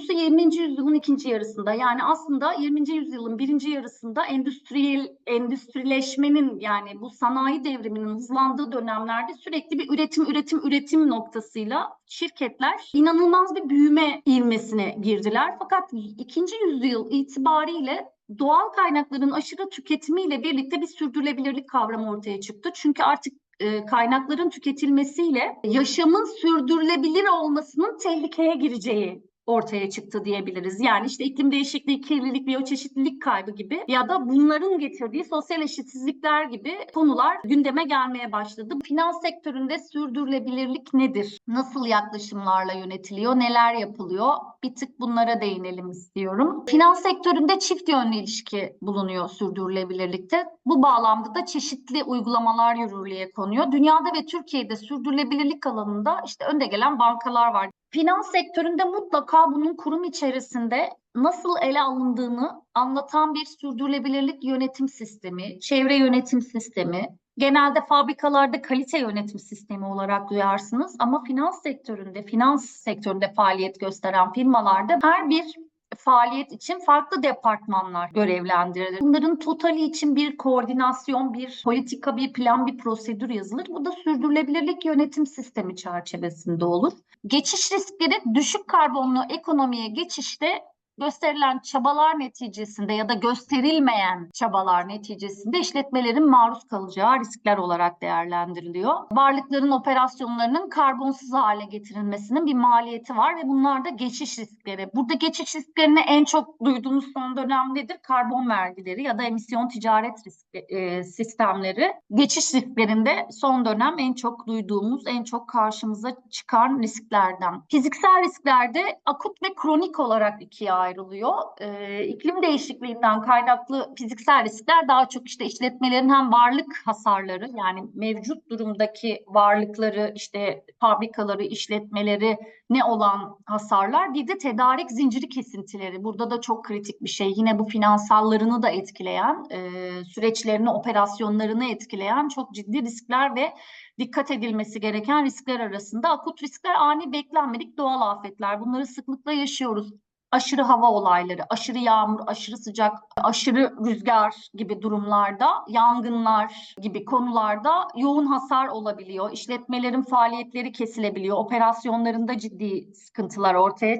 konusu 20. yüzyılın ikinci yarısında. Yani aslında 20. yüzyılın birinci yarısında endüstriyel endüstrileşmenin yani bu sanayi devriminin hızlandığı dönemlerde sürekli bir üretim üretim üretim noktasıyla şirketler inanılmaz bir büyüme ivmesine girdiler. Fakat ikinci yüzyıl itibariyle doğal kaynakların aşırı tüketimiyle birlikte bir sürdürülebilirlik kavramı ortaya çıktı. Çünkü artık e, kaynakların tüketilmesiyle yaşamın sürdürülebilir olmasının tehlikeye gireceği ortaya çıktı diyebiliriz. Yani işte iklim değişikliği, kirlilik, biyoçeşitlilik kaybı gibi ya da bunların getirdiği sosyal eşitsizlikler gibi konular gündeme gelmeye başladı. Finans sektöründe sürdürülebilirlik nedir? Nasıl yaklaşımlarla yönetiliyor? Neler yapılıyor? Bir tık bunlara değinelim istiyorum. Finans sektöründe çift yönlü ilişki bulunuyor sürdürülebilirlikte. Bu bağlamda da çeşitli uygulamalar yürürlüğe konuyor. Dünyada ve Türkiye'de sürdürülebilirlik alanında işte önde gelen bankalar var. Finans sektöründe mutlaka bunun kurum içerisinde nasıl ele alındığını anlatan bir sürdürülebilirlik yönetim sistemi, çevre yönetim sistemi, genelde fabrikalarda kalite yönetim sistemi olarak duyarsınız. Ama finans sektöründe, finans sektöründe faaliyet gösteren firmalarda her bir faaliyet için farklı departmanlar görevlendirilir. Bunların totali için bir koordinasyon, bir politika, bir plan, bir prosedür yazılır. Bu da sürdürülebilirlik yönetim sistemi çerçevesinde olur. Geçiş riskleri düşük karbonlu ekonomiye geçişte gösterilen çabalar neticesinde ya da gösterilmeyen çabalar neticesinde işletmelerin maruz kalacağı riskler olarak değerlendiriliyor. Varlıkların operasyonlarının karbonsuz hale getirilmesinin bir maliyeti var ve bunlar da geçiş riskleri. Burada geçiş risklerini en çok duyduğumuz son dönem nedir? Karbon vergileri ya da emisyon ticaret riski, e, sistemleri. Geçiş risklerinde son dönem en çok duyduğumuz, en çok karşımıza çıkan risklerden. Fiziksel risklerde akut ve kronik olarak ikiye ayrılıyor. Ee, iklim değişikliğinden kaynaklı fiziksel riskler daha çok işte işletmelerin hem varlık hasarları yani mevcut durumdaki varlıkları işte fabrikaları, işletmeleri ne olan hasarlar bir de tedarik zinciri kesintileri. Burada da çok kritik bir şey. Yine bu finansallarını da etkileyen, e, süreçlerini, operasyonlarını etkileyen çok ciddi riskler ve dikkat edilmesi gereken riskler arasında akut riskler ani beklenmedik doğal afetler. Bunları sıklıkla yaşıyoruz aşırı hava olayları, aşırı yağmur, aşırı sıcak, aşırı rüzgar gibi durumlarda, yangınlar gibi konularda yoğun hasar olabiliyor. İşletmelerin faaliyetleri kesilebiliyor. Operasyonlarında ciddi sıkıntılar ortaya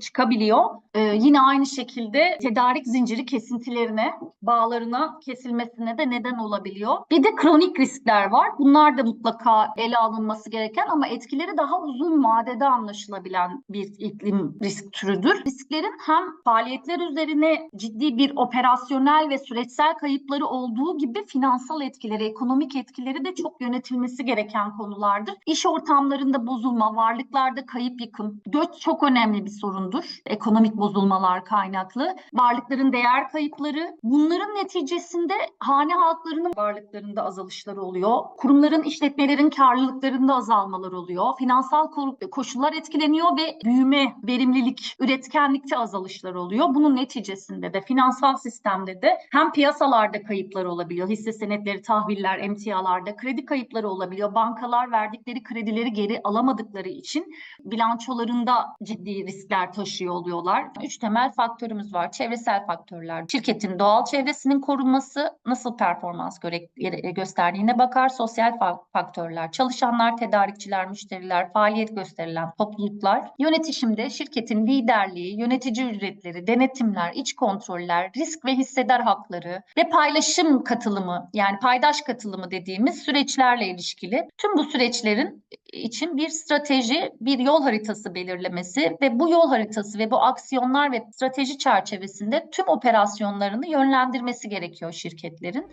çıkabiliyor. Ee, yine aynı şekilde tedarik zinciri kesintilerine, bağlarına kesilmesine de neden olabiliyor. Bir de kronik riskler var. Bunlar da mutlaka ele alınması gereken ama etkileri daha uzun vadede anlaşılabilen bir iklim risk türüdür. Risk risklerin hem faaliyetler üzerine ciddi bir operasyonel ve süreçsel kayıpları olduğu gibi finansal etkileri, ekonomik etkileri de çok yönetilmesi gereken konulardır. İş ortamlarında bozulma, varlıklarda kayıp yıkım, göç çok önemli bir sorundur. Ekonomik bozulmalar kaynaklı. Varlıkların değer kayıpları, bunların neticesinde hane halklarının varlıklarında azalışlar oluyor. Kurumların, işletmelerin karlılıklarında azalmalar oluyor. Finansal koşullar etkileniyor ve büyüme, verimlilik, üretkenlik gittikçe azalışlar oluyor. Bunun neticesinde de finansal sistemde de hem piyasalarda kayıplar olabiliyor. Hisse senetleri, tahviller, emtialarda kredi kayıpları olabiliyor. Bankalar verdikleri kredileri geri alamadıkları için bilançolarında ciddi riskler taşıyor oluyorlar. Üç temel faktörümüz var. Çevresel faktörler. Şirketin doğal çevresinin korunması nasıl performans göre, gösterdiğine bakar. Sosyal faktörler. Çalışanlar, tedarikçiler, müşteriler, faaliyet gösterilen topluluklar. Yönetişimde şirketin liderliği, yönetici ücretleri, denetimler, iç kontroller, risk ve hissedar hakları ve paylaşım katılımı yani paydaş katılımı dediğimiz süreçlerle ilişkili tüm bu süreçlerin için bir strateji, bir yol haritası belirlemesi ve bu yol haritası ve bu aksiyonlar ve strateji çerçevesinde tüm operasyonlarını yönlendirmesi gerekiyor şirketlerin.